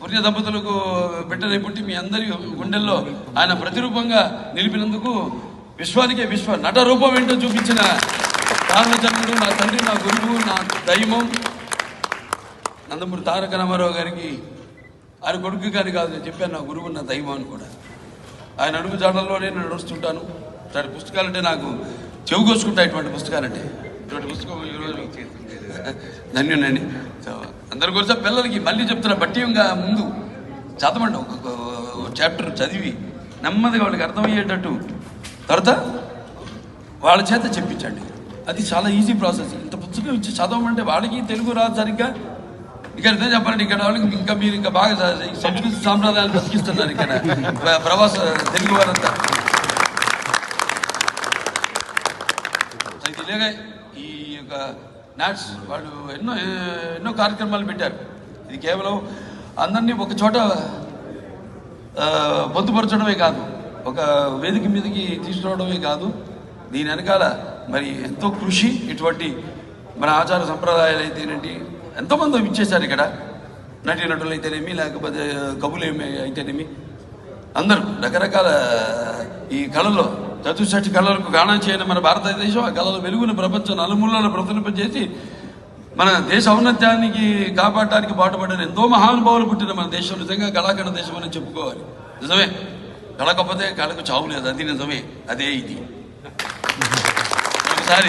పుణ్య దంపతులకు బిడ్డలై పుట్టి మీ అందరి గుండెల్లో ఆయన ప్రతిరూపంగా నిలిపినందుకు విశ్వానికే విశ్వ నట రూపం ఏంటో చూపించిన రామచంద్రుడు నా తండ్రి నా గురువు నా దైవం. నందమూరి తారక రామారావు గారికి ఆయన కొడుకు గారి కాదు నేను చెప్పాను నా గురువు నా దైవం అని కూడా. ఆయన అడుగు జాడల్లోనే నేను నడుస్తుంటాను. ఇట్లాంటి పుస్తకాలంటే నాకు చెవి కోసుకుంటా ఇటువంటి పుస్తకాలంటే. ఇటువంటి పుస్తకం ఈరోజు ధన్యునండి సో అందరి గురించి పిల్లలకి మళ్ళీ చెప్తున్నా ఇంకా ముందు చదవండి ఒక చాప్టర్ చదివి నెమ్మదిగా వాళ్ళకి అర్థమయ్యేటట్టు. తర్వాత వాళ్ళ చేత చెప్పించండి. అది చాలా ఈజీ ప్రాసెస్ ఇంత పుస్తకం ఇచ్చి చదవమంటే వాళ్ళకి తెలుగు రాదు సరిగ్గా. ఇక్కడ అర్థం చెప్పాలంటే ఇక్కడ వాళ్ళకి ఇంకా మీరు ఇంకా బాగా సంస్కృతి సాంప్రదాయాలు బతికిస్తున్నారు ఇక్కడ. ప్రవాస తెలుగు వారంతా. అయితే ఈ యొక్క నాట్స్ వాళ్ళు ఎన్నో ఎన్నో కార్యక్రమాలు పెట్టారు. ఇది కేవలం అందరినీ ఒక చోట పొందుపరచడమే కాదు. ఒక వేదిక మీదకి తీసుకురావడమే కాదు. దీని వెనకాల మరి ఎంతో కృషి ఇటువంటి మన ఆచార సంప్రదాయాలు అయితేనేంటి ఎంతోమంది ఇచ్చేశారు ఇక్కడ. నటి నటులు అయితేనేమి లేకపోతే కబులేమి అయితేనేమి. అందరూ రకరకాల ఈ కళల్లో చతుర్షష్టి కళలకు గానం చేయని మన భారతదేశం ఆ కళల వెలుగును ప్రపంచ నలుమూలలో ప్రతినింపజేసి మన దేశ ఔన్నత్యానికి కాపాడటానికి పాటుపడిన ఎంతో మహానుభావులు పుట్టిన మన దేశం నిజంగా కళాఖండ దేశం అని చెప్పుకోవాలి. నిజమే? కళకపోతే కళకు చావు లేదు. అది నిజమే. అదే ఇది. ఒకసారి